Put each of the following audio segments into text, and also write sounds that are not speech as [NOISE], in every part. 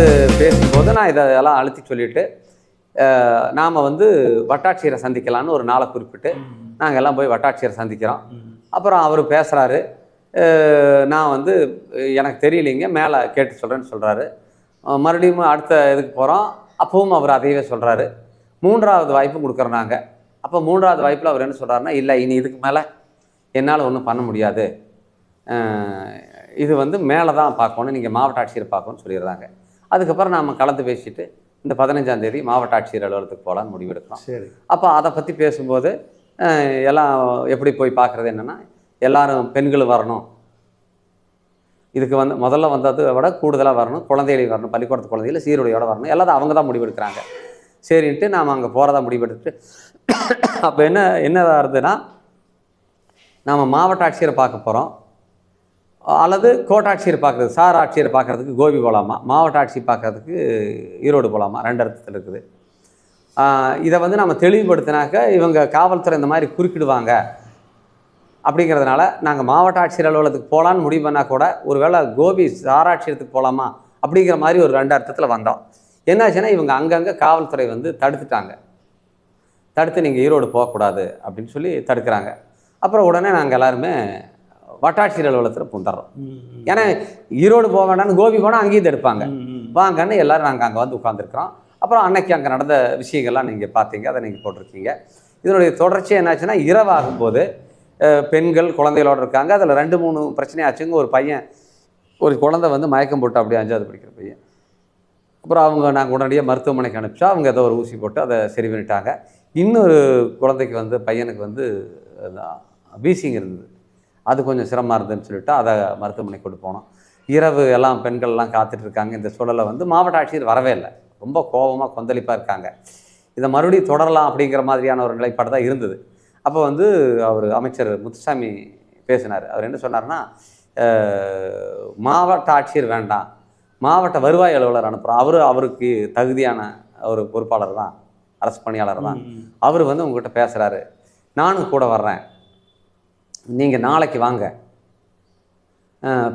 வந்து பேசும்போது நான் இதெல்லாம் அழுத்தி சொல்லிட்டு நாம் வந்து வட்டாட்சியரை சந்திக்கலான்னு ஒரு நாளை குறிப்பிட்டு நாங்கள் எல்லாம் போய் வட்டாட்சியரை சந்திக்கிறோம். அப்புறம் அவர் பேசுகிறாரு நான் வந்து எனக்கு தெரியலைங்க மேலே கேட்டு சொல்கிறேன்னு சொல்கிறாரு மறுபடியும் அடுத்த இதுக்கு போகிறோம் அப்பவும் அவர் அதையவே சொல்கிறாரு மூன்றாவது வாய்ப்பு கொடுக்குறோம் நாங்கள் அப்போ மூன்றாவது வாய்ப்பில் அவர் என்ன சொல்கிறாருன்னா இல்லை இனி இதுக்கு மேலே என்னால் ஒன்றும் பண்ண முடியாது. இது வந்து மேலே தான் பார்க்கணும். நீங்கள் மாவட்ட ஆட்சியர் பார்க்கணும்னு சொல்லிடுறாங்க. அதுக்கப்புறம் நாம் கலந்து பேசிட்டு இந்த பதினஞ்சாம் தேதி மாவட்ட ஆட்சியர் அலுவலகத்துக்கு போகலான்னு முடிவெடுக்கிறோம். சரி. அப்போ அதை பற்றி பேசும்போது எல்லாம் எப்படி போய் பார்க்குறது என்னென்னா எல்லாரும் பெண்கள் வரணும். இதுக்கு வந்து முதல்ல வந்ததை விட கூடுதலாக வரணும். குழந்தைகள் வரணும். பள்ளிக்கூடத்து குழந்தைகள் சீருடையோட வரணும். எல்லாத்தையும் அவங்க தான் முடிவெடுக்கிறாங்க. சரின்ட்டு நாம் அங்கே போகிறதா முடிவெடுத்துட்டு அப்போ என்ன என்னதாக இருந்ததுன்னா நாம் மாவட்ட ஆட்சியரை பார்க்க போகிறோம் அல்லது கோட்டாட்சியர் பார்க்குறது சார் ஆட்சியர் பார்க்குறதுக்கு கோபி போகலாமா மாவட்ட ஆட்சி பார்க்குறதுக்கு ஈரோடு போகலாமா ரெண்டு அர்த்தத்தில் இருக்குது. இதை வந்து நம்ம தெளிவுபடுத்தினாக்க இவங்க காவல்துறை இந்த மாதிரி குறுக்கிடுவாங்க. அப்படிங்கிறதுனால நாங்கள் மாவட்ட ஆட்சியர் அலுவலகத்துக்கு போகலான்னு முடிவு பண்ணால் கூட ஒருவேளை கோபி சாராட்சியத்துக்கு போகலாமா அப்படிங்கிற மாதிரி ஒரு ரெண்டு அர்த்தத்தில் வந்தோம். என்னாச்சுன்னா இவங்க அங்கங்கே காவல்துறை வந்து தடுத்துட்டாங்க. தடுத்து நீங்கள் ஈரோடு போகக்கூடாது அப்படின்னு சொல்லி தடுக்கிறாங்க. அப்புறம் உடனே நாங்கள் எல்லாருமே வட்டாட்சியர் அலுவலகத்தில் புந்துடுறோம் ஏன்னா ஈரோடு போக வேண்டாம்னு கோபி போனால் அங்கேயும் தடுப்பாங்க வாங்கன்னு எல்லாரும் நாங்கள் அங்கே வந்து உட்காந்துருக்குறோம் அப்புறம் அன்னைக்கு அங்கே நடந்த விஷயங்கள்லாம் நீங்கள் பார்த்தீங்க அதை நீங்கள் போட்டிருக்கீங்க. இதனுடைய தொடர்ச்சி என்னாச்சுன்னா இரவாகும்போது பெண்கள் குழந்தைகளோடு இருக்காங்க. அதில் ரெண்டு மூணு பிரச்சனையாச்சுங்க ஒரு பையன் ஒரு குழந்தை வந்து மயக்கம் போட்டு அப்படியே அஞ்சாவது படிக்கிற பையன். அப்புறம் அவங்க நாங்கள் உடனடியாக மருத்துவமனைக்கு அனுப்பிச்சா அவங்க ஏதோ ஒரு ஊசி போட்டு அதை சரி பண்ணிட்டாங்க. இன்னொரு குழந்தைக்கு வந்து பையனுக்கு வந்து வீசிங் இருந்தது. அது கொஞ்சம் சிரமமாக இருந்ததுன்னு சொல்லிட்டு அதை மருத்துவமனைக்கு கொண்டு போனோம். இரவு எல்லாம் பெண்கள்லாம் காத்துட்டு இருக்காங்க இந்த சூழலை வந்து மாவட்ட ஆட்சியர் வரவே இல்லை. ரொம்ப கோபமாக கொந்தளிப்பாக இருக்காங்க. இதை மறுபடியும் தொடரலாம் அப்படிங்கிற மாதிரியான ஒரு நிலைப்பாடு தான் இருந்தது. அப்போ வந்து அவர் அமைச்சர் முத்துசாமி பேசினார். அவர் என்ன சொன்னார்னா மாவட்ட ஆட்சியர் வேண்டாம். மாவட்ட வருவாய் அலுவலர் அனுப்புகிறோம் அவர் அவருக்கு தகுதியான ஒரு பொறுப்பாளர் தான். அரசு பணியாளர் தான். அவர் வந்து உங்ககிட்ட பேசுகிறாரு நானும் கூட வர்றேன். நீங்கள் நாளைக்கு வாங்க.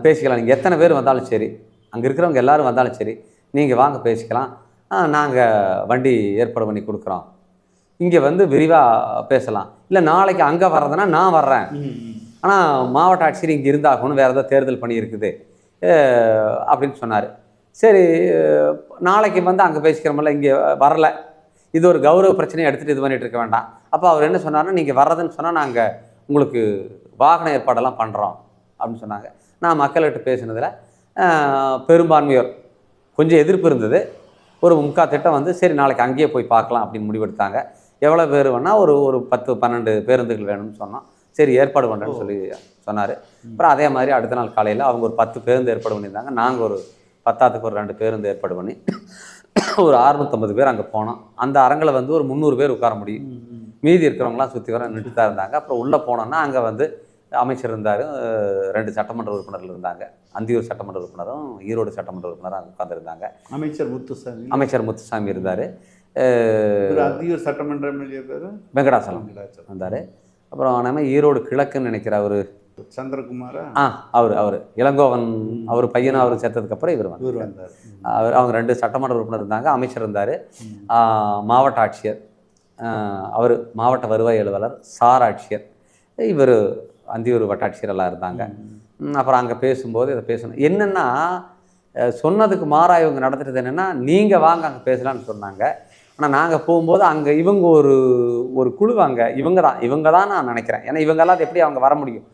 பேசிக்கலாம். நீங்கள் எத்தனை பேர் வந்தாலும் சரி அங்கே இருக்கிறவங்க எல்லாரும் வந்தாலும் சரி நீங்கள் வாங்க பேசிக்கலாம். நாங்கள் வண்டி ஏற்பாடு பண்ணி கொடுக்குறோம். இங்கே வந்து விரிவாக பேசலாம். இல்லை நாளைக்கு அங்கே வர்றதுன்னா நான் வர்றேன். ஆனால் மாவட்ட ஆட்சியர் இங்கே இருந்தாகணும் வேறு ஏதாவது தேர்தல் பணி இருக்குது அப்படின்னு சொன்னார். சரி நாளைக்கு வந்து அங்கே பேசிக்கிறோமில்ல இங்கே வரல. இது ஒரு கௌரவ பிரச்சனையை எடுத்துகிட்டு இது பண்ணிட்டு இருக்க வேண்டாம். அப்போ அவர் என்ன சொன்னார்னா நீங்கள் வர்றதுன்னு சொன்னால் நாங்கள் உங்களுக்கு வாகன ஏற்பாடெல்லாம் பண்ணுறோம் அப்படின்னு சொன்னாங்க. நான் மக்கள்கிட்ட பேசினதில் பெரும்பான்மையோர் கொஞ்சம் எதிர்ப்பு இருந்தது. ஒரு முக்கா திட்டம் வந்து சரி நாளைக்கு அங்கேயே போய் பார்க்கலாம் அப்படின்னு முடிவெடுத்தாங்க. எவ்வளோ பேர் வேணால் ஒரு ஒரு பத்து பன்னெண்டு பேருந்துகள் வேணும்னு சொன்னோம். சரி ஏற்பாடு பண்ணுறேன்னு சொல்லி சொன்னார். அப்புறம் அதே மாதிரி அடுத்த நாள் காலையில் அவங்க ஒரு பத்து பேருந்து ஏற்பாடு பண்ணியிருந்தாங்க. நாங்கள் ஒரு பத்தாத்துக்கு ஒரு ரெண்டு பேருந்து ஏற்பாடு பண்ணி ஒரு அறுநூத்தம்பது பேர் அங்கே போனோம். அந்த அரங்கில் வந்து ஒரு முந்நூறு பேர் உட்கார முடியும். மீதி இருக்கிறவங்களாம் சுற்றி வர நின்று தான் இருந்தாங்க. அப்புறம் உள்ளே போனோன்னா அங்கே வந்து அமைச்சர் இருந்தார் ரெண்டு சட்டமன்ற உறுப்பினர்கள் இருந்தாங்க. அந்தியூர் சட்டமன்ற உறுப்பினரும் ஈரோடு சட்டமன்ற உறுப்பினரும் அங்கே உட்காந்துருந்தாங்க அமைச்சர் முத்துசாமி. அமைச்சர் முத்துசாமி இருந்தார். ஒரு அதியூர் சட்டமன்ற பேரு? வெங்கடாசலம் வந்தார். அப்புறம் நம்ம ஈரோடு கிழக்குன்னு நினைக்கிற அவர். சந்திரகுமாரா? ஆ அவர் அவர். இளங்கோவன் அவர் பையனும் அவர் சேர்த்ததுக்கப்புறம் இவர் வந்தார். அவர் அவங்க ரெண்டு சட்டமன்ற உறுப்பினர் இருந்தாங்க அமைச்சர் இருந்தார். மாவட்ட ஆட்சியர். அவர் மாவட்ட வருவாய் அலுவலர் சார் ஆட்சியர் இவர் அந்தியூர் வட்டாட்சியர் எல்லாம் இருந்தாங்க. அப்புறம் அங்கே பேசும்போது இதை பேசணும். என்னென்னா சொன்னதுக்கு மாறா இவங்க நடத்துறது என்னென்னா நீங்கள் வாங்க அங்கே பேசலாம்னு சொன்னாங்க. ஆனால் நாங்கள் போகும்போது அங்கே இவங்க ஒரு ஒரு குழு அங்கே. இவங்க தான் இவங்க தான் நான் நினைக்கிறேன். ஏன்னா இவங்கெல்லாம் அது எப்படி அவங்க வர முடியும்?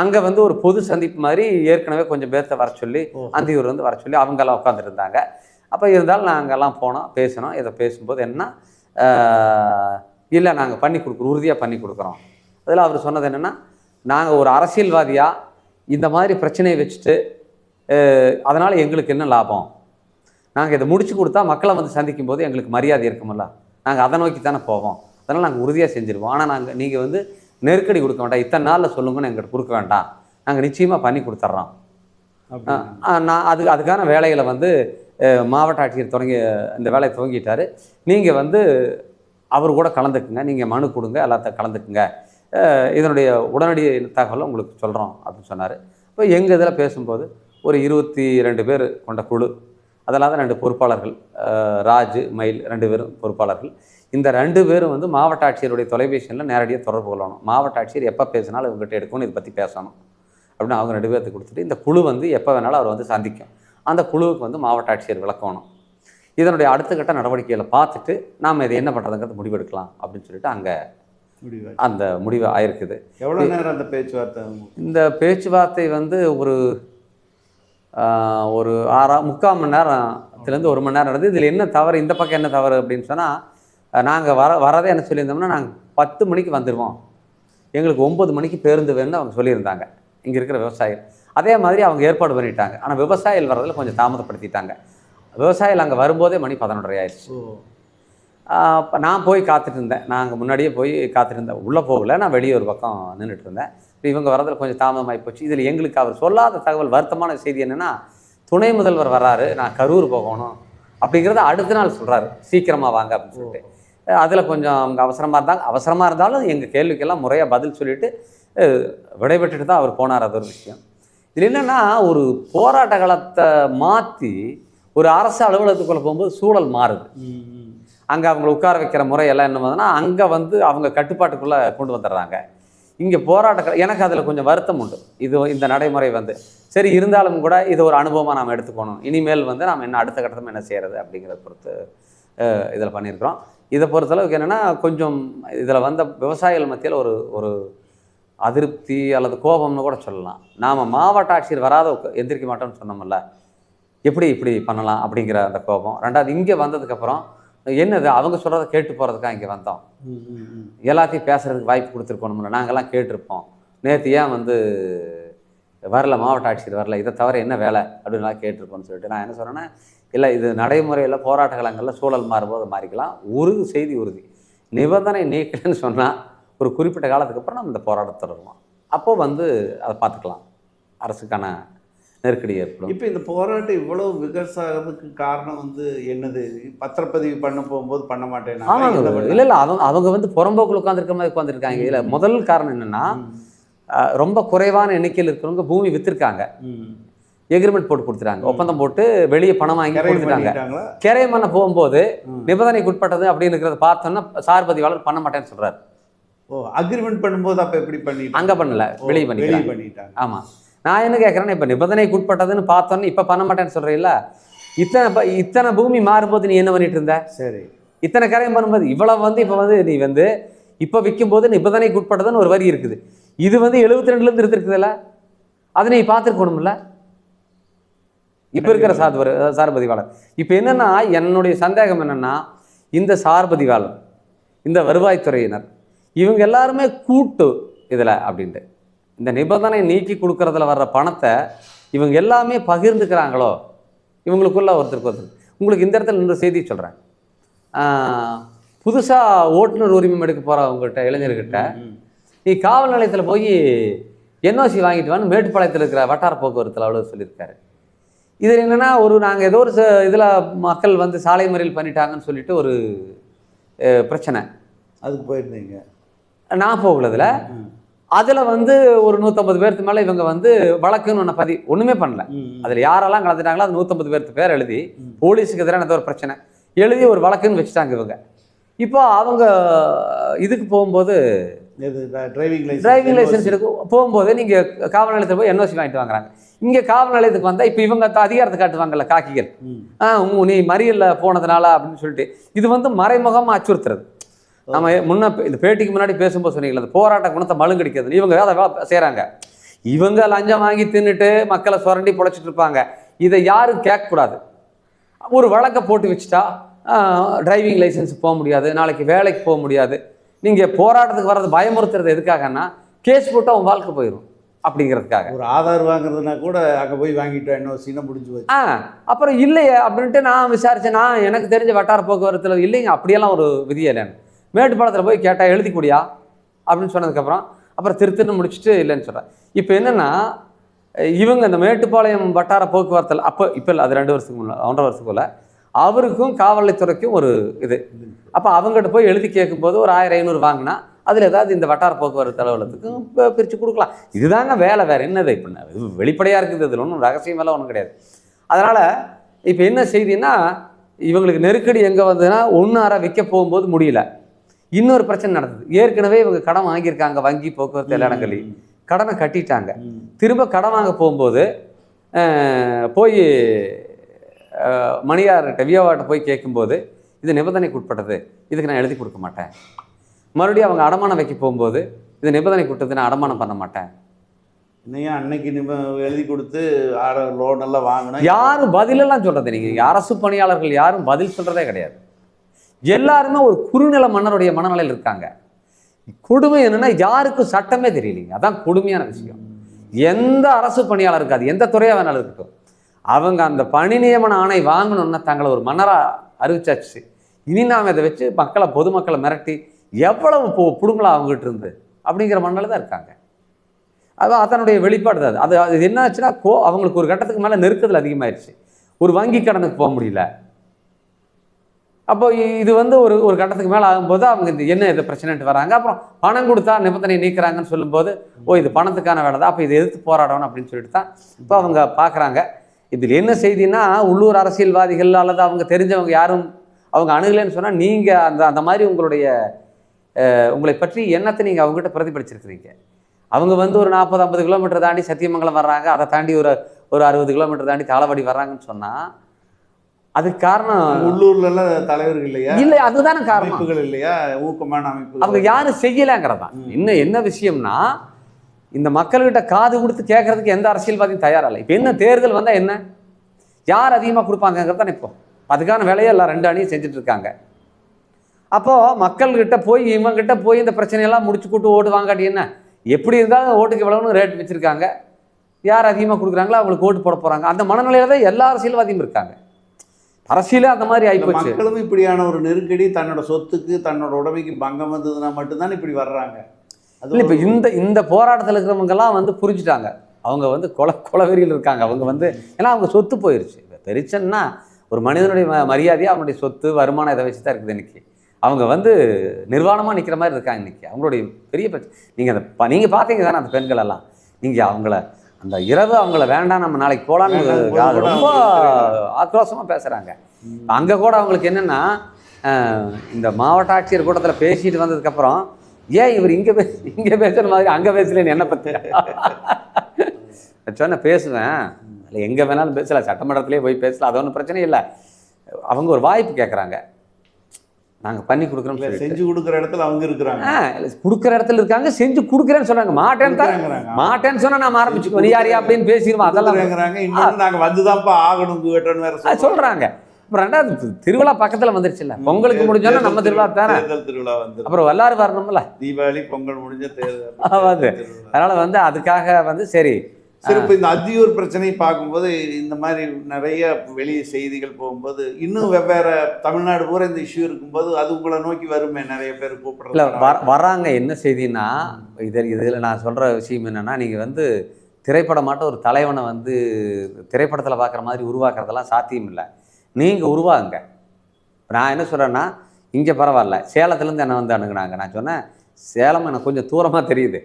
அங்கே வந்து ஒரு பொது சந்திப்பு மாதிரி ஏற்கனவே கொஞ்சம் பேர்த்த வர சொல்லி. அந்தியூர் வந்து வர சொல்லி அவங்கெல்லாம் உட்காந்துட்டு இருந்தாங்க. அப்போ இருந்தாலும் நாங்கள்லாம் போனோம் பேசினோம். இதை பேசும்போது என்ன இல்லை நாங்கள் பண்ணி கொடுக்குறோம் உறுதியாக பண்ணி கொடுக்குறோம். அதில் அவர் சொன்னது என்னென்னா நாங்கள் ஒரு அரசியல்வாதியாக இந்த மாதிரி பிரச்சனையை வச்சுட்டு அதனால் எங்களுக்கு என்ன லாபம்? நாங்கள் இதை முடிச்சு கொடுத்தா மக்களை வந்து சந்திக்கும் போது எங்களுக்கு மரியாதை இருக்குமில்ல நாங்கள் அதை நோக்கி தானே போவோம். அதனால் நாங்கள் உறுதியாக செஞ்சுருவோம். ஆனால் நாங்கள் நீங்கள் வந்து நெருக்கடி கொடுக்க வேண்டாம். இத்தனை நாளில் சொல்லுங்கன்னு எங்கிட்ட கொடுக்க வேண்டாம். நாங்கள் நிச்சயமாக பண்ணி கொடுத்துட்றோம் நான் அது அதுக்கான வேலைகளை வந்து மாவட்ட ஆட்சியர் தொடங்கி இந்த வேலையை துவங்கிட்டார். நீங்கள் வந்து அவர் கூட கலந்துக்குங்க. நீங்கள் மனு கொடுங்க எல்லாத்தையும் கலந்துக்குங்க. இதனுடைய உடனடி தகவலை உங்களுக்கு சொல்கிறோம் அப்படின்னு சொன்னார். இப்போ எங்கள் இதில் பேசும்போது ஒரு இருபத்தி ரெண்டு பேர் கொண்ட குழு அதெல்லாம் தான் ரெண்டு பொறுப்பாளர்கள் ராஜ் ராஜு மயில் ரெண்டு பேரும் பொறுப்பாளர்கள். இந்த ரெண்டு பேரும் வந்து மாவட்ட ஆட்சியருடைய தொலைபேசியில் நேரடியாக தொடர்பு கொள்ளணும். மாவட்ட ஆட்சியர் எப்போ பேசினாலும் இவங்ககிட்ட எடுக்கணும் இதை பற்றி பேசணும் அப்படின்னு அவங்க ரெண்டு பேர்த்துக்கு கொடுத்துட்டு இந்த குழு வந்து எப்போ வேணாலும் அவர் வந்து சந்திக்கும். அந்த குழுவுக்கு வந்து மாவட்ட ஆட்சியர் விளக்கணும். இதனுடைய அடுத்த கட்ட நடவடிக்கைகளை பார்த்துட்டு நாம் இதை என்ன பண்ணுறதுங்கிறது முடிவெடுக்கலாம் அப்படின்னு சொல்லிட்டு அங்கே முடிவு. அந்த முடிவு ஆயிருக்குது. எவ்வளோ நேரம் அந்த பேச்சுவார்த்தை? இந்த பேச்சுவார்த்தை வந்து ஒரு ஒரு ஆறா முக்கால் மணி நேரத்துலேருந்து ஒரு மணி நேரம் நடந்தது இதில் என்ன தவறு இந்த பக்கம் என்ன தவறு அப்படின்னு சொன்னால் நாங்கள் வர வரதே என்ன சொல்லியிருந்தோம்னா நாங்கள் பத்து மணிக்கு வந்துடுவோம் எங்களுக்கு ஒம்பது மணிக்கு பேருந்து வேணும்னு அவங்க சொல்லியிருந்தாங்க. இங்கே இருக்கிற விவசாயிகள். அதே மாதிரி அவங்க ஏற்பாடு பண்ணிட்டாங்க. ஆனால் விவசாயிகள் வரதில் கொஞ்சம் தாமதப்படுத்திட்டாங்க. விவசாயிகள் அங்கே வரும்போதே மணி பதினொன்றரை ஆயிடுச்சு. ஓ. அப்போ நான் போய் காத்துட்டு இருந்தேன். நான் அங்கே முன்னாடியே போய் காத்துட்டு இருந்தேன். உள்ளே போகல. நான் வெளியே ஒரு பக்கம் நின்றுட்டு இருந்தேன். இப்ப இவங்க வரதில் கொஞ்சம் தாமதமாகி போச்சு. இதில் எங்களுக்கு அவர் சொல்லாத தகவல் வருத்தமான செய்தி என்னென்னா துணை முதல்வர் வராரு நான் கரூர் போகணும் அப்படிங்கிறத அடுத்த நாள் சொல்கிறாரு சீக்கிரமாக வாங்க அப்படின்னு சொல்லிட்டு. அதில் கொஞ்சம் அவங்க அவசரமாக இருந்தாங்க. அவசரமாக இருந்தாலும் எங்கள் கேள்விக்கெல்லாம் முறையாக பதில் சொல்லிட்டு அஹ், விடைபெற்றுட்டு தான் அவர் போனார். அது ஒரு விஷயம். இதில் என்னென்னா ஒரு போராட்ட காலத்தை மாற்றி ஒரு அரசு அலுவலகத்துக்குள்ளே போகும்போது சூழல் மாறுது. அங்கே அவங்கள உட்கார வைக்கிற முறையெல்லாம் என்ன பண்ணுதுன்னா அங்கே வந்து அவங்க கட்டுப்பாட்டுக்குள்ளே கொண்டு வந்துடுறாங்க. இங்கே போராட்ட எனக்கு அதில் கொஞ்சம் வருத்தம் உண்டு. இது இந்த நடைமுறை வந்து சரி இருந்தாலும் கூட இது ஒரு அனுபவமாக நாம் எடுத்துக்கணும். இனிமேல் வந்து நாம் என்ன அடுத்த கட்டத்தில் என்ன செய்கிறது அப்படிங்கிறத பொறுத்து இதில் பண்ணியிருக்கிறோம். இதை பொறுத்தளவுக்கு என்னென்னா கொஞ்சம் இதில் வந்த விவசாயிகள் மத்தியில் ஒரு ஒரு அதிருப்தி அல்லது கோபம்னு கூட சொல்லலாம். நாம் மாவட்ட ஆட்சியர் வராத எந்திரிக்க மாட்டோம்னு சொன்னோம்ல. எப்படி இப்படி பண்ணலாம் அப்படிங்கிற அந்த கோபம். ரெண்டாவது இங்கே வந்ததுக்கப்புறம் என்னது? அவங்க சொல்கிறத கேட்டு போகிறதுக்காக இங்கே வந்தோம். எல்லாத்தையும் பேசுறதுக்கு வாய்ப்பு கொடுத்துருக்கணும்ல. நாங்கள்லாம் கேட்டிருப்போம். நேற்று ஏன் வந்து வரல மாவட்ட ஆட்சியர் வரல இதை தவிர என்ன வேலை அப்படின்லாம் கேட்டிருப்போம்னு சொல்லிட்டு நான் என்ன சொன்னேன்னா இல்லை இது நடைமுறையில் போராட்ட காலங்களில் சூழல் மாறும்போது மாறிக்கலாம். ஒரு செய்தி உறுதி. நிபந்தனை நீக்கலன்னு சொன்னால் ஒரு குறிப்பிட்ட காலத்துக்கு அப்புறம் நம்ம இந்த போராட்டத்தை தொடருவோம். அப்போ வந்து அதை பார்த்துக்கலாம். அரசுக்கான நெருக்கடி ஏற்படும். இப்போ இந்த போராட்டம் இவ்வளவு விகசாகிறதுக்கு காரணம் வந்து என்னது? பத்திரப்பதிவு பண்ண போகும்போது பண்ண மாட்டேன் ஆமாங்க. இல்லை இல்லை அவங்க அவங்க வந்து புறம்போக்கில் உட்காந்துருக்க மாதிரி உட்காந்துருக்காங்க இல்லை முதல் காரணம் என்னென்னா ரொம்ப குறைவான எண்ணிக்கையில் இருக்கிறவங்க பூமி விற்றுருக்காங்க எக்ரிமெண்ட் போட்டு கொடுத்துட்டாங்க. ஒப்பந்தம் போட்டு வெளியே பணம் வாங்கி கொடுத்துட்டாங்க. பண்ணிட்டாங்களா? கிரையம் பண்ண போகும்போது. நிபந்தனைக்கு உட்பட்டது அப்படின்னு இருக்கிறத பார்த்தோன்னா சார் பதிவாளர் பண்ண மாட்டேன்னு சொல்றாரு. ஓ அக்ரிமெண்ட் பண்ணும்போது அப்ப எப்படி பண்ணிட்டாங்க? அங்க பண்ணல வெளியே வெளியே பண்ணிக்கலாம் பண்ணிட்டாங்க. ஆமா. நான் என்ன கேட்குறேன்னா இப்போ நிபந்தனைக்கு உட்பட்டதுன்னு பார்த்தோன்னே இப்போ பண்ண மாட்டேன்னு சொல்றீல்ல இத்தனை இத்தனை பூமி மாறும்போது நீ என்ன பண்ணிட்டு இருந்த? சரி. இத்தனை கரையம் பண்ணும்போது இவ்வளவு வந்து இப்போ வந்து நீ வந்து இப்போ விற்கும்போது நிபந்தனைக்கு உட்பட்டதுன்னு ஒரு வரி இருக்குது. இது வந்து எழுபத்தி ரெண்டுலேருந்து இருந்திருக்குதுல்ல? அதை நீ பார்த்துருக்கணும்ல? இப்போ இருக்கிற சார்பு சார்பதிவாளர் இப்போ என்னன்னா என்னுடைய சந்தேகம் என்னன்னா இந்த சார்பதிவாளர் இந்த வருவாய்த்துறையினர் இவங்க எல்லாருமே கூட்டு இதில் அப்படின்ட்டு. இந்த நிபந்தனை நீக்கி கொடுக்கறதுல வர்ற பணத்தை இவங்க எல்லாமே பகிர்ந்துக்கிறாங்களோ? இவங்களுக்குள்ள ஒருத்தருக்கு ஒருத்தர். உங்களுக்கு இந்த இடத்துல இன்னொரு செய்தி சொல்கிறேன் புதுசாக ஓட்டுநர் உரிமம் எடுக்க போகிறவங்ககிட்ட இளைஞர்கிட்ட. நீ காவல் நிலையத்தில் போய் என்ஓசி வாங்கிட்டு வான்னு மேட்டுப்பாளையத்தில் இருக்கிற வட்டார போக்குவரத்தில் அவ்வளோ சொல்லியிருக்காரு. இதில் என்னென்னா ஒரு நாங்கள் ஏதோ ஒரு இதில் மக்கள் வந்து சாலை மறியல் பண்ணிட்டாங்கன்னு சொல்லிட்டு ஒரு பிரச்சனை. அதுக்கு போயிருந்தீங்க. நான் போகலதில். அதில் வந்து ஒரு நூற்றம்பது பேருக்கு மேலே இவங்க வந்து வழக்குன்னு ஒன்று பதி ஒன்றுமே பண்ணல. அதில் யாரெல்லாம் கலந்துட்டாங்களோ அது நூற்றம்பது பேருக்கு பேர் எழுதி. போலீஸுக்கு எதிரான ஏதோ ஒரு பிரச்சனை எழுதி ஒரு வழக்குன்னு வச்சுட்டாங்க இவங்க இப்போ அவங்க இதுக்கு போகும்போது டிரைவிங் லைசன்ஸ் டிரைவிங் லைசன்ஸ் எடுக்க போகும்போது நீங்கள் காவல் நிலையத்தில் போய் என்ஓசி வாங்கிட்டு வாங்குறாங்க இங்கே காவல் நிலையத்துக்கு வந்தால் இப்போ இவங்க அதிகாரத்தை காட்டுவாங்கல்ல காக்கிகள். ஆ நீ மறியலில் போனதுனால அப்படின்னு சொல்லிட்டு இது வந்து மறைமுகமாக அச்சுறுத்துறது நம்ம முன்ன இந்த பேட்டிக்கு முன்னாடி பேசும்போது சொன்னீங்களா அந்த போராட்ட குணத்தை மழுங்கடிக்கிறது. இவங்க அதை செய்கிறாங்க இவங்க லஞ்சம் வாங்கி தின்னுட்டு மக்களை சுரண்டி பொழைச்சிட்டு இருப்பாங்க. இதை யாரும் கேட்கக்கூடாது. ஒரு வழக்கை போட்டு வச்சுட்டா டிரைவிங் லைசன்ஸ் போக முடியாது நாளைக்கு வேலைக்கு போக முடியாது. நீங்கள் போராட்டத்துக்கு வர்றது பயமுறுத்துறது எதுக்காகன்னா கேஸ் போட்டால் உன் வாழ்க்கை போயிடும் அப்படிங்கிறதுக்காக. ஒரு ஆதார் வாங்குறதுனா கூட அங்க போய் வாங்கிட்டோம் என்ன சீனை முடிஞ்சு போச்சு. ஆ அப்புறம் இல்லையே அப்படின்ட்டு நான் விசாரிச்சேன். நான் எனக்கு தெரிஞ்ச வட்டார போக்குவரத்தில் இல்லைங்க அப்படியெல்லாம் ஒரு விதியே இல்லைன்னு. மேட்டுப்பாளத்தில் போய் கேட்டால் எழுதிக்கூடியா? அப்படின்னு சொன்னதுக்கப்புறம் அப்புறம் திருத்துன்னு முடிச்சுட்டு இல்லைன்னு சொல்கிறேன் இப்போ என்னென்னா இவங்க இந்த மேட்டுப்பாளையம் வட்டார போக்குவரத்தில் அப்போ இப்போ இல்லை அது ரெண்டு வருஷத்துக்கு முன்னாடி ஒன்றரை வருஷத்துக்குள்ள அவருக்கும் காவல்துறைக்கும் ஒரு இது. அப்போ அவங்ககிட்ட போய் எழுதி கேட்கும்போது ஒரு ஆயிரம் ஐநூறு வாங்கினா அதில் ஏதாவது இந்த வட்டார போக்குவரத்து அலுவலகத்துக்கும் இப்போ பிரித்து கொடுக்கலாம். இதுதாங்க வேலை வேறு என்னது இப்போ இது வெளிப்படையாக இருக்குது இதில் ஒன்றும் ரகசியம் எல்லாம் ஒன்றும் கிடையாது. அதனால் இப்போ என்ன செய்தின்னா இவங்களுக்கு நெருக்கடி எங்கே வந்ததுன்னா ஒன்று அரை விற்க போகும்போது முடியல. இன்னொரு பிரச்சனை நடந்தது. ஏற்கனவே இவங்க கடன் வாங்கியிருக்காங்க வங்கி போக்குவரத்து எல்லா இடங்களையும் கடனை கட்டிட்டாங்க. திரும்ப கடன் வாங்க போகும்போது போய் மணியார்கிட்ட வியோவாட்ட போய் கேட்கும்போது இது நிபந்தனைக்கு உட்பட்டது. இதுக்கு நான் எழுதி கொடுக்க மாட்டேன். மறுபடியும் அவங்க அடமானம் வைக்க போகும்போது இது நிபந்தனைக்கு உட்பட்டது நான் அடமானம் பண்ண மாட்டேன். இன்னையும் அன்னைக்கு எழுதி கொடுத்து லோன் எல்லாம் வாங்கினா யாரும் பதிலெல்லாம் சொல்றது நீங்க அரசு பணியாளர்கள் யாரும் பதில் சொல்றதே கிடையாது. எல்லாருமே ஒரு குறுநில மன்னருடைய மனநிலையில் இருக்காங்க. கொடுமை என்னன்னா யாருக்கும் சட்டமே தெரியலைங்க. அதான் கொடுமையான விஷயம். எந்த அரசு பணியாளர் இருக்காது. எந்த துறையாக வேணாலும் இருக்கட்டும். அவங்க அந்த பணி நியமன ஆணை வாங்கணும்னா தங்களை ஒரு மன்னராக அறிவிச்சாச்சு. இனி நாம் இதை வச்சு மக்களை பொதுமக்களை மிரட்டி எவ்வளவு பு- புடுங்கலாம் அவங்ககிட்ட இருந்து அப்படிங்கிற மண்ணில் தான் இருக்காங்க. அது அதனுடைய வெளிப்பாடு தான் அது. அது என்ன ஆச்சுன்னா கோ அவங்களுக்கு ஒரு கட்டத்துக்கு மேலே நெருக்கத்தில் அதிகமாயிருச்சு. ஒரு வங்கி கடனுக்கு போக முடியல. அப்போ இது வந்து ஒரு ஒரு கட்டத்துக்கு மேலே ஆகும்போது அவங்க இந்த என்ன இது பிரச்சனைட்டு வராங்க. அப்புறம் பணம் கொடுத்தா நிபந்தனை நீக்கிறாங்கன்னு சொல்லும்போது ஓ இது பணத்துக்கான வேலை தான் அப்போ இதை எதிர்த்து போராடணும் அப்படின்னு சொல்லிட்டு தான் இப்போ அவங்க பார்க்குறாங்க இதில் என்ன செய்தின்னா உள்ளூர் அரசியல்வாதிகள் அல்லது அவங்க தெரிஞ்சவங்க யாரும் அவங்க அணுகலைன்னு சொன்னால் நீங்கள் அந்த அந்த மாதிரி உங்களுடைய உங்களை பற்றி எண்ணத்தை நீங்கள் அவங்ககிட்ட பிரதிபலிச்சிருக்கிறீங்க? அவங்க வந்து ஒரு நாற்பது ஐம்பது கிலோமீட்டர் தாண்டி சத்தியமங்கலம் வர்றாங்க. அதை தாண்டி ஒரு ஒரு அறுபது கிலோமீட்டர் தாண்டி தாளவாடி வர்றாங்கன்னு சொன்னால் அதுக்கு காரணம் உள்ளூர்ல எல்லாம் தலைவர்கள் இல்லையா? இல்லை அதுதானே காரணம். இல்லையா? ஊக்கமான அவங்க அமைப்புகள் யாரும் செய்யலைங்கிறதான். இன்னும் என்ன விஷயம்னா இந்த மக்கள்கிட்ட காது கொடுத்து கேட்கறதுக்கு எந்த அரசியல்வாதியும் தயாரா இல்லை இப்போ என்ன தேர்தல் வந்தால் என்ன? யார் அதிகமாக கொடுப்பாங்கங்கிறது தான் இப்போ. அதுக்கான வேலையை எல்லாம் ரெண்டு அணியும் செஞ்சுட்டு இருக்காங்க. அப்போது மக்கள்கிட்ட போய் இவங்ககிட்ட போய் இந்த பிரச்சனையெல்லாம் முடிச்சு கூட்டு ஓட்டு வாங்காட்டி என்ன? எப்படி இருந்தாலும் ஓட்டுக்கு இவ்வளவுன்னு ரேட் வச்சுருக்காங்க. யார் அதிகமாக கொடுக்குறாங்களோ அவங்களுக்கு ஓட்டு போட போகிறாங்க அந்த மனநிலையில தான் எல்லா அரசியல்வாதியும் இருக்காங்க. அரசியலே அந்த மாதிரி ஆகிப்போச்சு மக்களும் இப்படியான ஒரு நெருக்கடி தன்னோட சொத்துக்கு தன்னோட உடமைக்கு பங்கம் வந்ததுன்னா மட்டும்தான் இப்படி வர்றாங்க. இல்லை இப்போ இந்த இந்த போராட்டத்தில் இருக்கிறவங்கெல்லாம் வந்து புரிஞ்சுட்டாங்க. அவங்க வந்து கொல கொலவெறியில் இருக்காங்க. அவங்க வந்து ஏன்னா அவங்க சொத்து போயிருச்சு. இப்போ பெரிச்சன்னா ஒரு மனிதனுடைய மரியாதையாக அவனுடைய சொத்து வருமானம் இதை வச்சு தான் இருக்குது இன்னைக்கு. அவங்க வந்து நிர்வாணமாக நிற்கிற மாதிரி இருக்காங்க இன்னைக்கு. அவங்களுடைய பெரிய பிரச்சனை நீங்கள் அந்த நீங்கள் பார்த்தீங்க தானே அந்த பெண்கள் எல்லாம். நீங்கள் அவங்கள அந்த இரவு அவங்கள வேண்டாம் நம்ம நாளைக்கு போகலான்னு ரொம்ப ஆக்ரோஷமாக பேசுகிறாங்க. அங்கே கூட அவங்களுக்கு என்னென்னா இந்த மாவட்ட ஆட்சியர் கூட்டத்தில் பேசிட்டு வந்ததுக்கப்புறம் ஏன் இவர் இங்கே பே இங்கே பேசுகிற மாதிரி அங்கே பேசலன்னு என்ன பற்றி சொன்ன பேசுவேன். இல்லை எங்கே வேணாலும் பேசலாம். சட்டமன்றத்திலே போய் பேசலாம். அது ஒன்றும் பிரச்சனை இல்லை. அவங்க ஒரு வாய்ப்பு கேட்குறாங்க நாங்கள் பண்ணி கொடுக்குறோம் செஞ்சு கொடுக்குற இடத்துல அவங்க இருக்கிறாங்க. கொடுக்குற இடத்துல இருக்காங்க செஞ்சு கொடுக்குறேன்னு சொன்னாங்க. மாட்டேன்னு தான். மாட்டேன்னு சொன்னா நான் ஆரம்பிச்சுக்கோ நீ யாரியா அப்படின்னு பேசிடுவோம் அதெல்லாம் கொடுக்குறேங்கிறாங்க. இன்னொன்று நாங்க வந்துதான்ப்பா ஆகணும் வேற சொல்றாங்க. சொல்றாங்க. அப்புறம் ரெண்டாவது திருவிழா பக்கத்துல வந்துருச்சுல்ல பொங்கலுக்கு முடிஞ்சோன்னா நம்ம திருவிழா தானே. திருவிழா வந்து அப்புறம் எல்லாரும் வரணும்ல. தீபாவளி பொங்கல் முடிஞ்ச தேர்தல். திருவிழா. அதனால வந்து அதுக்காக வந்து சரி சரி இப்போ இந்த அத்தியூர் பிரச்சனை பார்க்கும்போது இந்த மாதிரி நிறைய வெளிய செய்திகள் போகும்போது இன்னும் வெவ்வேறு தமிழ்நாடு பூரா இந்த இஷ்யூ இருக்கும்போது அது உங்களை நோக்கி வருமே நிறைய பேர் வர வராங்க என்ன செய்தின்னா இதில் இதில் நான் சொல்ற விஷயம் என்னன்னா நீங்க வந்து திரைப்படமாட்ட ஒரு தலைவனை வந்து திரைப்படத்தில் பார்க்குற மாதிரி உருவாக்குறதெல்லாம் சாத்தியம் இல்லை. நீங்கள் உருவாகுங்க நான் என்ன சொல்கிறேன்னா இங்கே பரவாயில்ல. சேலத்துலேருந்து என்னை வந்து அணுகுனாங்க. நான் சொன்னேன் சேலம் எனக்கு கொஞ்சம் தூரமாக தெரியுது.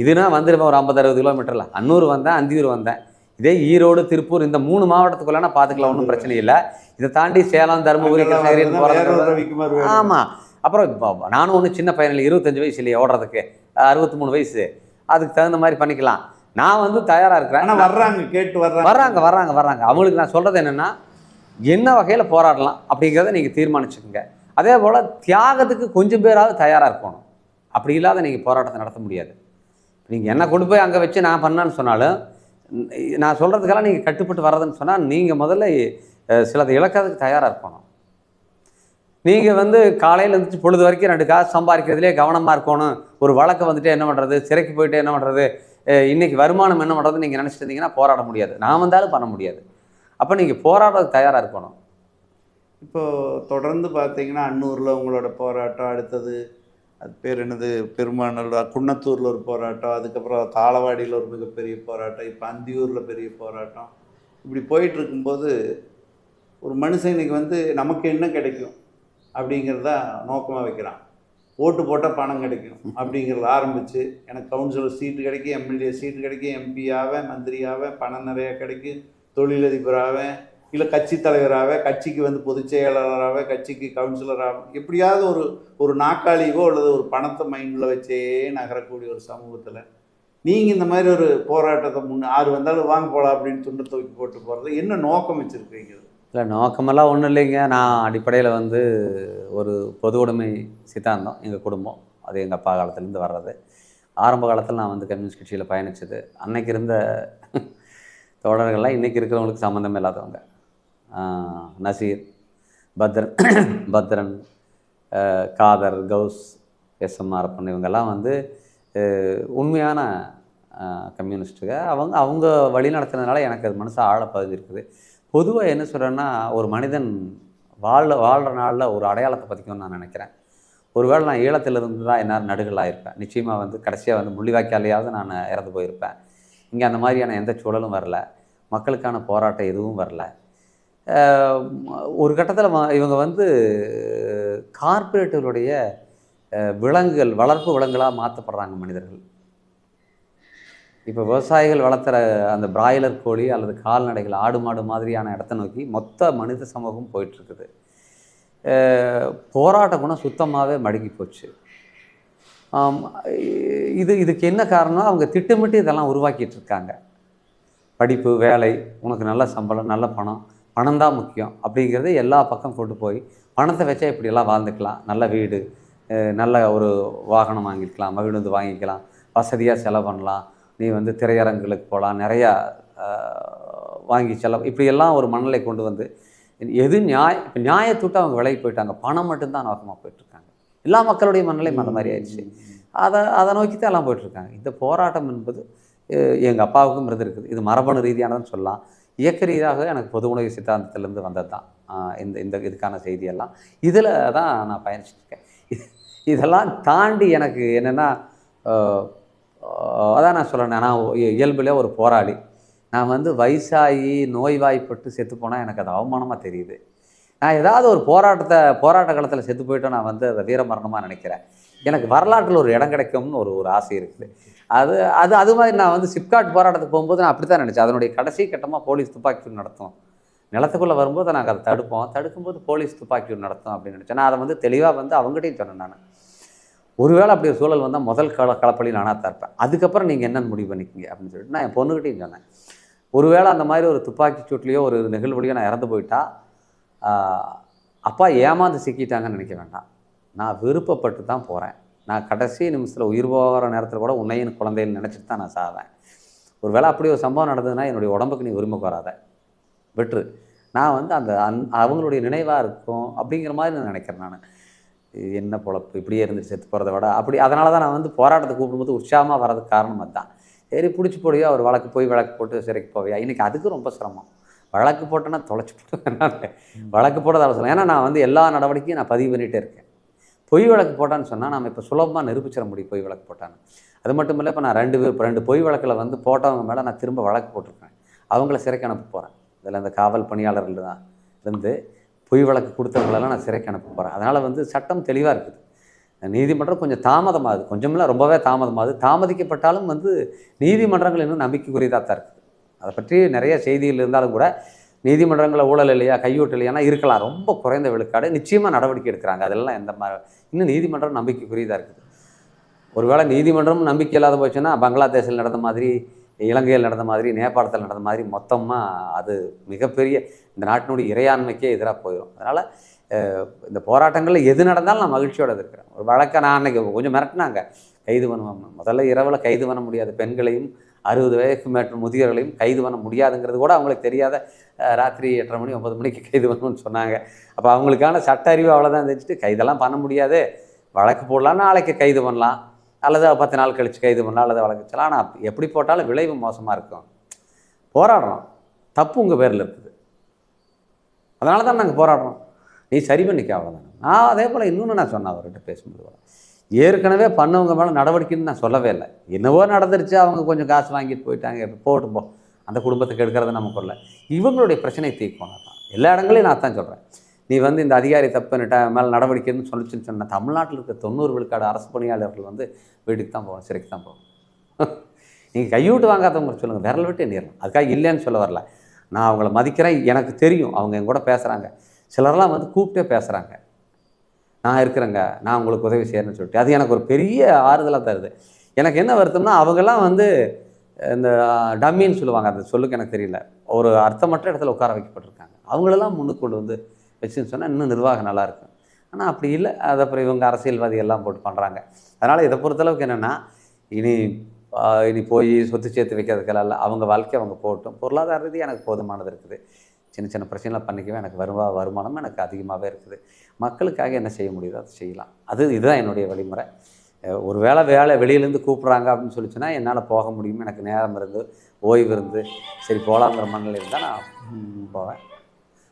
இதுனா வந்துருப்பேன் ஒரு ஐம்பது அறுபது கிலோமீட்டரில் அன்னூர் வந்தேன் அந்தியூர் வந்தேன். இதே ஈரோடு திருப்பூர் இந்த மூணு மாவட்டத்துக்குள்ளனா பார்த்துக்கலாம் ஒன்றும் பிரச்சனை இல்லை. இதை தாண்டி சேலம் தருமபுரி கிருஷ்ணகிரின்னு போகிறது. ஆமாம் அப்புறம் நானும் ஒன்றும் சின்ன பையன் இல்லை இருபத்தஞ்சு வயசு இல்லையா ஓடுறதுக்கு. அறுபத்தி மூணு வயசு. அதுக்கு தகுந்த மாதிரி பண்ணிக்கலாம். நான் வந்து தயாராக இருக்கிறேன். வர்றாங்க கேட்டு வர்றாங்க. வர்றாங்க வர்றாங்க வர்றாங்க. அவங்களுக்கு நான் சொல்கிறது என்னென்னா என்ன வகையில் போராடலாம் அப்படிங்கிறத நீங்கள் தீர்மானிச்சுக்கோங்க. அதே போல் தியாகத்துக்கு கொஞ்சம் பேராவது தயாராக இருக்கணும். அப்படி இல்லாத நீங்கள் போராட்டத்தை நடத்த முடியாது. நீங்கள் என்ன கொண்டு போய் அங்கே வச்சு நான் பண்ணேன்னு சொன்னாலும் நான் சொல்கிறதுக்கெல்லாம் நீங்கள் கட்டுப்பட்டு வர்றதுன்னு சொன்னால் நீங்கள் முதல்ல சிலது சிலதை இழக்கிறதுக்கு தயாராக இருக்கணும். நீங்கள் வந்து காலையில் இருந்துச்சு பொழுது வரைக்கும் ரெண்டு காசு சம்பாதிக்கிறதுலே கவனமாக இருக்கணும். ஒரு வழக்கு வந்துட்டு என்ன பண்ணுறது சிறைக்கு போயிட்டு என்ன பண்ணுறது இன்றைக்கி வருமானம் என்ன பண்ணுறது நீங்கள் நினச்சிட்டு இருந்தீங்கன்னா போராட முடியாது. நான் வந்தாலும் பண்ண முடியாது. அப்போ நீங்கள் போராடுறதுக்கு தயாராக இருக்கணும். இப்போது தொடர்ந்து பார்த்தீங்கன்னா அன்னூரில் உங்களோட போராட்டம் அடுத்தது அது பேர் என்னது? பெருமானல் குன்னத்தூரில் ஒரு போராட்டம் அதுக்கப்புறம் தாளவாடியில் ஒரு மிகப்பெரிய போராட்டம் இப்போ அந்தியூரில் பெரிய போராட்டம். இப்படி போயிட்டுருக்கும்போது ஒரு மனுஷன் இன்னைக்கு வந்து நமக்கு என்ன கிடைக்கும் அப்படிங்கிறதா நோக்கமாக வைக்கிறான். ஓட்டு போட்டால் பணம் கிடைக்கும் அப்படிங்கிறத ஆரம்பித்து எனக்கு கவுன்சிலர் சீட்டு கிடைக்கும் எம்எல்ஏ சீட்டு கிடைக்கும் எம்பி ஆவேன் மந்திரி ஆவேன் பணம் நிறையா கிடைக்கும் தொழிலதிபர் ஆவேன் இல்லை கட்சி தலைவராகவே கட்சிக்கு வந்து பொதுச் செயலாளராகவே கட்சிக்கு கவுன்சிலராக எப்படியாவது ஒரு ஒரு நாக்காளிவோ அல்லது ஒரு பணத்தை மைண்டில் வச்சே நகரக்கூடிய ஒரு சமூகத்தில் நீங்கள் இந்த மாதிரி ஒரு போராட்டத்தை முன் ஆறு வந்தாலும் வாங்க போகலாம் அப்படின்னு துண்டை தூக்கி போட்டு போகிறது என்ன நோக்கம் வச்சுருக்கீங்க? இல்லை நோக்கமெல்லாம் ஒன்றும் இல்லைங்க. நான் அடிப்படையில் வந்து ஒரு பொது உடைமை சித்தாந்தம் எங்கள் குடும்பம். அது எங்கள் அப்பா காலத்துலேருந்து வர்றது. ஆரம்ப காலத்தில் நான் வந்து கம்யூனிஸ்ட் கட்சியில் பயணிச்சது. அன்னைக்கு இருந்த [LAUGHS] தோழர்கள்லாம் இன்றைக்கி இருக்கிறவங்களுக்கு சம்மந்தம் இல்லாதவங்க. நசீர் பத்ரன் பத்ரன் காதர் கௌஸ் எஸ்எம் ஆரப்பன் இவங்கெல்லாம் வந்து உண்மையான கம்யூனிஸ்ட்டுங்க. அவங்க அவங்க வழி நடத்துனதுனால எனக்கு அது மனசு ஆழ பதிஞ்சிருக்குது பொதுவாக என்ன சொல்கிறேன்னா ஒரு மனிதன் வாழ வாழ்கிற நாளில் ஒரு அடையாளத்தை பதிக்கும்னு நான் நினைக்கிறேன். ஒருவேளை நான் ஈழத்திலிருந்து தான் என்னால் நடுகளாக இருப்பேன் நிச்சயமாக வந்து கடைசியாக வந்து முள்ளிவாய்க்காலையாவது நான் இறந்து போயிருப்பேன். இங்கே அந்த மாதிரியான எந்த சூழலும் வரல. மக்களுக்கான போராட்டம் எதுவும் வரல. ஒரு கட்டத்தில் இவங்க வந்து கார்பரேட்டுகளுடைய விலங்குகள் வளர்ப்பு விலங்குகளாக மாற்றப்படுறாங்க மனிதர்கள். இப்போ விவசாயிகள் வளர்த்துற அந்த பிராய்லர் கோழி அல்லது கால்நடைகள் ஆடு மாடு மாதிரியான இடத்த நோக்கி மொத்த மனித சமூகம் போயிட்டுருக்குது. போராட்ட குணம் சுத்தமாகவே மடுங்கி போச்சு. இது இதுக்கு என்ன காரணம் அவங்க திட்டமிட்டு இதெல்லாம் உருவாக்கிட்டு இருக்காங்க படிப்பு வேலை உனக்கு நல்ல சம்பளம் நல்ல பணம் பணம் தான் முக்கியம் அப்படிங்கிறது எல்லா பக்கம் கொண்டு போய் பணத்தை வச்சா இப்படியெல்லாம் வாழ்ந்துக்கலாம். நல்ல வீடு நல்ல ஒரு வாகனம் வாங்கிக்கலாம் மகிழ்ந்து வாங்கிக்கலாம் வசதியாக செலவு பண்ணலாம். நீ வந்து திரையரங்குகளுக்கு போகலாம் நிறையா வாங்கி செலவு இப்படியெல்லாம் ஒரு மனநிலை கொண்டு வந்து எது நியாய இப்போ நியாயத்துட்டு அவங்க விலைக்கு போயிட்டாங்க. பணம் மட்டும்தான் நோக்கமாக போயிட்டுருக்காங்க. எல்லா மக்களுடைய மனநிலையும் அந்த மாதிரி ஆயிடுச்சு. அதை அதை நோக்கி தான் எல்லாம் போயிட்டுருக்காங்க. இந்த போராட்டம் என்பது எங்கள் அப்பாவுக்கும் இருந்திருக்குது. இது மரபணு ரீதியானதுன்னு சொல்லலாம். இயக்க ரீதியாக எனக்கு பொது உணவு சித்தாந்தத்திலேருந்து வந்தது தான் இந்த இந்த இதுக்கான செய்தியெல்லாம். இதில் தான் நான் பயணிச்சிருக்கேன் [LAUGHS] இதெல்லாம் தாண்டி எனக்கு என்னென்னா அதான் நான் சொல்கிறேன் நான் இ- இயல்புல ஒரு போராளி. நான் வந்து வயசாகி நோய்வாய்ப்பட்டு செத்து போனால் எனக்கு அது அவமானமாக தெரியுது. நான் ஏதாவது ஒரு போராட்டத்தை போராட்ட காலத்தில் செத்து போயிட்டோம் நான் வந்து அதை வீரமரணமாக நினைக்கிறேன். எனக்கு வரலாற்றில் ஒரு இடம் கிடைக்கும்னு ஒரு ஒரு ஆசை இருக்குது. அது அது அது மாதிரி நான் வந்து சிப்காட் போராட்டத்துக்கு போகும்போது நான் அப்படி தான் நினச்சேன். அதனுடைய கடைசி கட்டமாக போலீஸ் துப்பாக்கி சூடு நடத்தும் நிலத்துக்குள்ளே வரும்போது நாங்கள் அதை தடுப்போம். தடுக்கும்போது போலீஸ் துப்பாக்கி சூடு நடத்தும் அப்படின்னு நினச்சேன். நான் அதை வந்து தெளிவாக வந்து அவங்ககிட்டையும் சொன்னேன் நான். ஒருவேளை அப்படி ஒரு சூழல் வந்தால் முதல் கல கலப்பழி நானாக தான் இருப்பேன். அதுக்கப்புறம் நீங்கள் என்னென்னு முடிவு பண்ணிக்கிங்க அப்படின்னு சொல்லிட்டு நான் என் பொண்ணுகிட்டையும் சொன்னேன். ஒருவேளை அந்த மாதிரி ஒரு துப்பாக்கி சூட்லேயோ ஒரு நிகழ்வுலையோ நான் இறந்து போயிட்டா அப்பா ஏமாந்து சிக்கிட்டாங்கன்னு நினைக்க வேண்டாம். நான் விருப்பப்பட்டு தான் போகிறேன் நான் கடைசி நிமிஷத்தில் உயிர் போகிற நேரத்தில் கூட உன்னையின் குழந்தைன்னு நினச்சிட்டு தான் நான் சாவேன். ஒருவேளை அப்படி ஒரு சம்பவம் நடந்ததுன்னா என்னுடைய உடம்புக்கு நீ உரிமை கோராத. விட்டுரு நான் வந்து அந்த அந் அவங்களுடைய நினைவாக இருக்கும் அப்படிங்கிற மாதிரி நான் நினைக்கிறேன் நான். என்ன பொழப்பு? இப்படியே இருந்து செத்து போகிறத விட அப்படி அதனால தான் நான் வந்து போராட்டத்தை கூப்பிடும்போது உற்சாகமாக வர்றதுக்கு காரணம் அதுதான். சரி பிடிச்சி போடியோ அவர் வழக்கு போய் வழக்கு போட்டு சிறைக்கு போவியா? இன்றைக்கி அதுக்கு ரொம்ப சிரமம். வழக்கு போட்டேன்னா தொலைச்சி போட்டு வழக்கு போட்டதால சொல்லுவேன் ஏன்னா நான் வந்து எல்லா நடவடிக்கையும் நான் பதிவு பண்ணிகிட்டே இருக்கேன். பொய் வழக்கு போட்டான்னு சொன்னால் நம்ம இப்போ சுலபமாக நிரூபிச்சிட முடியும் பொய் வழக்கு போட்டான்னு. அது மட்டும் இல்லை இப்போ நான் ரெண்டு பேர் இப்போ ரெண்டு பொய் வழக்கில் வந்து போட்டவங்க மேலே நான் திரும்ப வழக்கு போட்டிருக்கேன். அவங்கள சிறைக்கு அனுப்ப போகிறேன் இதில் அந்த காவல் பணியாளர்கள் தான் இருந்து பொய் வழக்கு கொடுத்தவங்களெல்லாம் நான் சிறைக்கு அனுப்ப போகிறேன் அதனால் வந்து சட்டம் தெளிவாக இருக்குது. நீதிமன்றம் கொஞ்சம் தாமதமாகுது. கொஞ்சம்லாம் ரொம்பவே தாமதமாகுது. தாமதிக்கப்பட்டாலும் வந்து நீதிமன்றங்கள் இன்னும் நம்பிக்கைக்குரியதாக தான் இருக்குது. அதை பற்றி நிறைய செய்திகள் இருந்தாலும் கூட நீதிமன்றங்களில் ஊழல் இல்லையா கையூட்டு இல்லையானா இருக்கலாம். ரொம்ப குறைந்த விழுக்காடு நிச்சயமாக நடவடிக்கை எடுக்கிறாங்க. அதெல்லாம் எந்த மாதிரி இன்னும் நீதிமன்றம் நம்பிக்கைக்குரியதாக இருக்குது. ஒருவேளை நீதிமன்றம் நம்பிக்கை இல்லாத போச்சுன்னா பங்களாதேஷில் நடந்த மாதிரி இலங்கையில் நடந்த மாதிரி நேபாளத்தில் நடந்த மாதிரி மொத்தமாக அது மிகப்பெரிய இந்த நாட்டினுடைய இறையாண்மைக்கே எதிராக போயிடும் அதனால் இந்த போராட்டங்களில் எது நடந்தாலும் நான் மகிழ்ச்சியோட இருக்கிறேன் ஒரு வழக்கை நான் அன்னைக்கு கொஞ்சம் மிரட்டினாங்க. கைது பண்ணுவோம் முதல்ல இரவில் கைது பண்ண முடியாது பெண்களையும் அறுபது வயதுக்கு மேற்ற முதியவர்களையும் கைது பண்ண முடியாதுங்கிறது கூட அவங்களுக்கு தெரியாத ராத்திரி எட்டரை மணி ஒன்பது மணிக்கு கைது பண்ணணும்னு சொன்னாங்க. அப்போ அவங்களுக்கான சட்ட அறிவு அவ்வளோதான் தெரிஞ்சுட்டு கைதெல்லாம் பண்ண முடியாது. வழக்கு போடலாம் நாளைக்கு கைது பண்ணலாம். அல்லது பத்து நாள் கழித்து கைது பண்ணலாம் அல்லது வழக்கு வச்சலாம் ஆனால் எப்படி போட்டாலும் விளைவு மோசமாக இருக்கும். போராடுறோம். தப்பு உங்கள் பேரில் இருக்குது. அதனால தான் நாங்கள் போராடுறோம். நீ சரி பண்ணிக்க அவ்வளோதானே நான் அதே போல் இன்னொன்று நான் சொன்னேன் அவர்கிட்ட பேசும்போது ஏற்கனவே பண்ணவங்க மேலே நடவடிக்கைன்னு நான் சொல்லவே இல்லை. என்னவோ நடந்துருச்சு அவங்க கொஞ்சம் காசு வாங்கிட்டு போயிட்டாங்க இப்ப போ அந்த குடும்பத்துக்கு எடுக்கிறது நமக்கு இல்லை இவங்களுடைய பிரச்சனையை தீர்க்கணும் தான் எல்லா இடங்களையும் நான் தான் சொல்கிறேன் நீ வந்து இந்த அதிகாரி தப்புன்னுட்ட மேலே நடவடிக்கைன்னு சொல்லிச்சுன்னு சொன்ன தமிழ்நாட்டில் இருக்க தொண்ணூறு விழுக்காடு அரசு பணியாளர்கள் வந்து வீட்டுக்கு தான் போகணும் சிறைக்கு தான் போகணும் [LAUGHS] நீங்கள் கையூட்டு வாங்காதவங்க சொல்லுங்கள் விரல் விட்டு எண்ணிடலாம். அதுக்காக இல்லைன்னு சொல்ல வரல. நான் அவங்கள மதிக்கிறேன் எனக்கு தெரியும் அவங்க என் கூட பேசுகிறாங்க சிலர்லாம் வந்து கூப்பிட்டே பேசுகிறாங்க நான் இருக்கிறேங்க நான் உங்களுக்கு உதவி செய்கிறேன்னு சொல்லிட்டு. அது எனக்கு ஒரு பெரிய ஆறுதலாக தருது. எனக்கு என்ன வருத்தம்னா அவங்கெல்லாம் வந்து இந்த டம்மின்னு சொல்லுவாங்க. அந்த சொல்லுக்கு எனக்கு தெரியல. ஒரு அர்த்தமற்ற இடத்துல உட்கார வைக்கப்பட்டிருக்காங்க. அவங்களெல்லாம் முன்னுக்கு கொண்டு வந்து வச்சுன்னு சொன்னால் இன்னும் நிர்வாகம் நல்லாயிருக்கும் ஆனால் அப்படி இல்லை. அது அப்புறம் இவங்க அரசியல்வாதி எல்லாம் போட்டு பண்ணுறாங்க அதனால் இதை பொறுத்தளவுக்கு என்னென்னா இனி இனி போய் சொத்து சேர்த்து வைக்கிறதுக்கெல்லாம் இல்லை. அவங்க வாழ்க்கை அவங்க போகட்டும் பொருளாதார ரீதி எனக்கு போதுமானது இருக்குது. சின்ன சின்ன பிரச்சனைலாம் பண்ணிக்கவே எனக்கு வருவா வருமானம் எனக்கு அதிகமாகவே இருக்குது. மக்களுக்காக என்ன செய்ய முடியுதோ அதை செய்யலாம். அது இதுதான் என்னுடைய வழிமுறை. ஒரு வேளை வேலை வெளியிலேருந்து கூப்பிட்றாங்க அப்படின்னு சொல்லிச்சுன்னா என்னால் போக முடியும். எனக்கு நேரம் இருந்து ஓய்வு இருந்து சரி போகலாங்கிற மனநிலை இருந்தால் நான் போவேன்.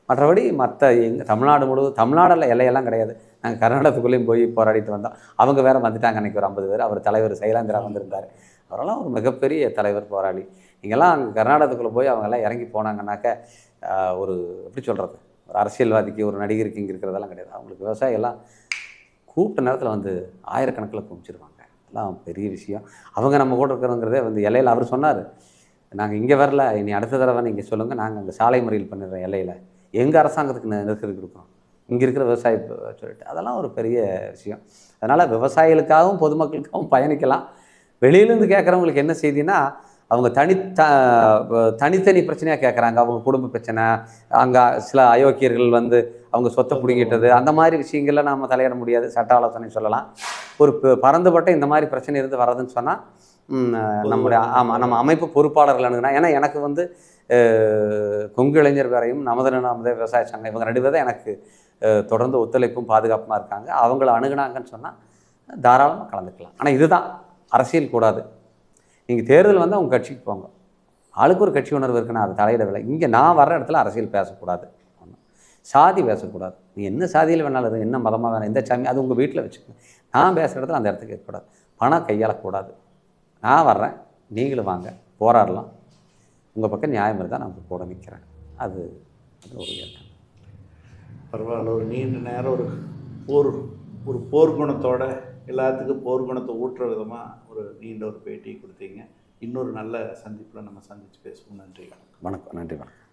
மற்றபடி மற்ற எங்கள் தமிழ்நாடு முழுவதும் தமிழ்நாடில் எல்லையெல்லாம் கிடையாது. நாங்கள் கர்நாடகத்துக்குள்ளேயும் போய் போராடிட்டு வந்தோம். அவங்க வேறு வந்துட்டாங்க அன்றைக்கி ஒரு ஐம்பது பேர். அவர் தலைவர் சைலாந்திரா வந்திருந்தார். அவரெல்லாம் ஒரு மிகப்பெரிய தலைவர் போராளி. இங்கெல்லாம் அங்கே கர்நாடகத்துக்குள்ளே போய் அவங்கெல்லாம் இறங்கி போனாங்கன்னாக்க ஒரு எப்படி சொல்கிறது ஒரு அரசியல்வாதிக்கு ஒரு நடிகருக்கு இங்கே இருக்கிறதெல்லாம் கிடையாது. அவங்களுக்கு விவசாயம் எல்லாம் கூப்பிட்ட நேரத்தில் வந்து ஆயிரக்கணக்கில் குமிச்சிருவாங்க எல்லாம் பெரிய விஷயம். அவங்க நம்ம கூட இருக்கிறோங்கிறதே வந்து எல்லையில் அவர் சொன்னார். நாங்கள் இங்கே வரல இனி அடுத்த தடவை நீங்கள் சொல்லுங்கள் நாங்கள் அங்கே சாலை முறையில் பண்ணிடுறோம் இலையில் எங்கள் அரசாங்கத்துக்கு நெருக்கடி கொடுக்குறோம். இங்கே இருக்கிற விவசாய சொல்லிட்டு. அதெல்லாம் ஒரு பெரிய விஷயம். அதனால் விவசாயிகளுக்காகவும் பொதுமக்களுக்காகவும் பயணிக்கலாம். வெளியிலேருந்து கேட்குறவங்களுக்கு என்ன செய்தின்னா அவங்க தனி தனித்தனி பிரச்சனையாக கேட்குறாங்க அவங்க குடும்ப பிரச்சனை அங்கே சில அயோக்கியர்கள் வந்து அவங்க சொத்தை பிடிங்கிட்டது அந்த மாதிரி விஷயங்கள்ல நாம தலையிட முடியாது. சட்ட ஆலோசனை சொல்லலாம். ஒரு ப- பரந்துபட்ட இந்த மாதிரி பிரச்சனை இருந்து வர்றதுன்னு சொன்னால் நம்முடைய ஆமாம் நம்ம அமைப்பு பொறுப்பாளர்கள் அணுகுனா ஏன்னா எனக்கு வந்து கொங்கு இளைஞர் வேறையும் நமது நமது விவசாய சங்கம் இவங்க ரெண்டு பேரும் எனக்கு தொடர்ந்து ஒத்துழைப்பும் பாதுகாப்புமாக இருக்காங்க. அவங்கள அணுகுனாங்கன்னு சொன்னால் தாராளமாக கலந்துக்கலாம். ஆனால் இதுதான் அரசியல் கூடாது. நீங்கள் தேர்தல் வந்து அவங்க கட்சிக்கு போங்க. ஆளுக்கு ஒரு கட்சி உணர்வு இருக்குன்னா அது தலையிடவில்லை இங்கே நான் வர்ற இடத்துல அரசியல் பேசக்கூடாது. சாதி பேசக்கூடாது. நீ என்ன சாதியில் வேணாலும் என்ன மதமாக வேணாம் எந்த சாமி அது உங்கள் வீட்டில் வச்சுக்கோங்க நான் பேசுகிற இடத்துல அந்த இடத்துக்கு இருக்கக்கூடாது பணம் கையாளக்கூடாது. நான் வர்றேன் நீங்களும் வாங்க போராடலாம். உங்கள் பக்கம் நியாயம் இருந்தால் நான் கூட நிற்கிறேன் அது அது ஒரு இயக்கம் பரவாயில்ல ஒரு நீண்ட நேரம் ஒரு போர் ஒரு போர்க்குணத்தோட எல்லாத்துக்கும் போர்க்குணத்தை ஊட்டுற விதமாக ஒரு நீண்ட ஒரு பேட்டி கொடுத்தீங்க. இன்னொரு நல்ல சந்திப்பில் நம்ம சந்தித்து பேசுவோம். நன்றி வணக்கம். வணக்கம் நன்றி வணக்கம்.